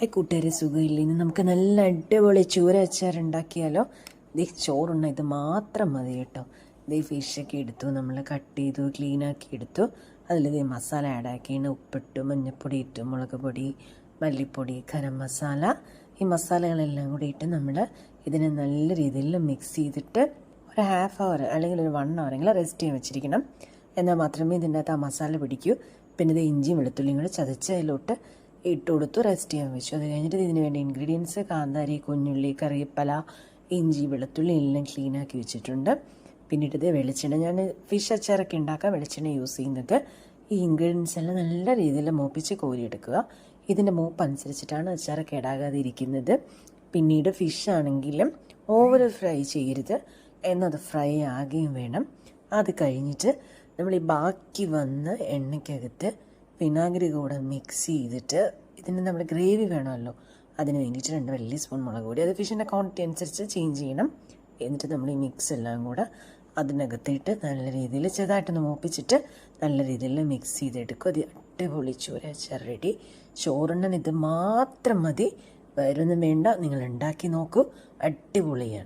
Hi കൂട്ടുകാരെ സുഖമില്ല? ഇന്ന് നമുക്ക് നല്ല അടിപൊളി ചൂര അച്ചാർ ഉണ്ടാക്കിയാലോ? ദേ ചോറുണ്ണ ഇത് മാത്രം മതി കേട്ടോ. ദേ ഫിഷൊക്കെ എടുത്തു നമ്മൾ കട്ട് ചെയ്തു ക്ലീൻ ആക്കി എടുത്തു. അതിൽ ദേ മസാല ആഡ് ആക്കിയാണ് ഉപ്പിട്ടു മഞ്ഞൾപ്പൊടി ഇട്ടു മുളക് പൊടി മല്ലിപ്പൊടി ഗരം മസാല. ഈ മസാലകളെല്ലാം കൂടി ഇട്ട് നമ്മൾ ഇതിനെ നല്ല രീതിയിൽ മിക്സ് ചെയ്തിട്ട് ഒരു ഹാഫ് അവർ അല്ലെങ്കിൽ ഒരു വൺ അവറെങ്കിലും റെസ്റ്റ് ചെയ്യാൻ വെച്ചിരിക്കണം. എന്നാൽ മാത്രമേ ഇതിന്റെ അകത്ത് ആ മസാല പിടിക്കൂ. പിന്നെ ഇത് ഇഞ്ചിയും വെളുത്തുള്ളിയും കൂടി ചതച്ച് അതിലോട്ട് ഇട്ട് കൊടുത്തു റെസ്റ്റ് ചെയ്യാൻ വെച്ചു. അത് കഴിഞ്ഞിട്ട് ഇതിന് വേണ്ടി ഇൻഗ്രീഡിയൻസ് കാന്താരി കുഞ്ഞുള്ളി കറിവേപ്പില ഇഞ്ചി വെളുത്തുള്ളി എല്ലാം ക്ലീനാക്കി വെച്ചിട്ടുണ്ട്. പിന്നീട് ഇത് വെളിച്ചെണ്ണ ഞാൻ ഫിഷ് അച്ചാറൊക്കെ ഉണ്ടാക്കാൻ വെളിച്ചെണ്ണ യൂസ് ചെയ്യുന്നത്. ഈ ഇൻഗ്രീഡിയൻസ് എല്ലാം നല്ല രീതിയിൽ മൂപ്പിച്ച് കോരിയെടുക്കുക. ഇതിന്റെ മൂപ്പ് അനുസരിച്ചിട്ടാണ് അച്ചാറൊക്കെ ഇടാകാതെ ഇരിക്കുന്നത് പിന്നീട് ഫിഷ് ആണെങ്കിലും ഓവർ ഫ്രൈ ചെയ്യരുത്. എന്നത് ഫ്രൈ ആകുകയും വേണം. അത് കഴിഞ്ഞിട്ട് നമ്മൾ ഈ ബാക്കി വന്ന് എണ്ണയ്ക്കകത്ത് വിനാഗിരി കൂടെ മിക്സ് ചെയ്തിട്ട് ഇതിന് നമ്മൾ ഗ്രേവി വേണമല്ലോ. അതിന് വേണ്ടിയിട്ട് രണ്ട് വലിയ സ്പൂൺ മുളക് പൊടി. അത് ഫിഷിന്റെ ക്വാണ്ടിറ്റി അനുസരിച്ച് ചേഞ്ച് ചെയ്യണം. എന്നിട്ട് നമ്മൾ ഈ മിക്സ് എല്ലാം കൂടെ അതിനകത്തിട്ട് നല്ല രീതിയിൽ ചെറുതായിട്ടൊന്ന് മൂപ്പിച്ചിട്ട് നല്ല രീതിയിൽ മിക്സ് ചെയ്തെടുക്കും അത് അടിപൊളി ചോര അച്ചാർ റെഡി ചോറുണ്ണൻ ഇത് മാത്രം മതി. വേറൊന്നും വേണ്ട. നിങ്ങൾ ഉണ്ടാക്കി നോക്കൂ. അടിപൊളിയാണ്.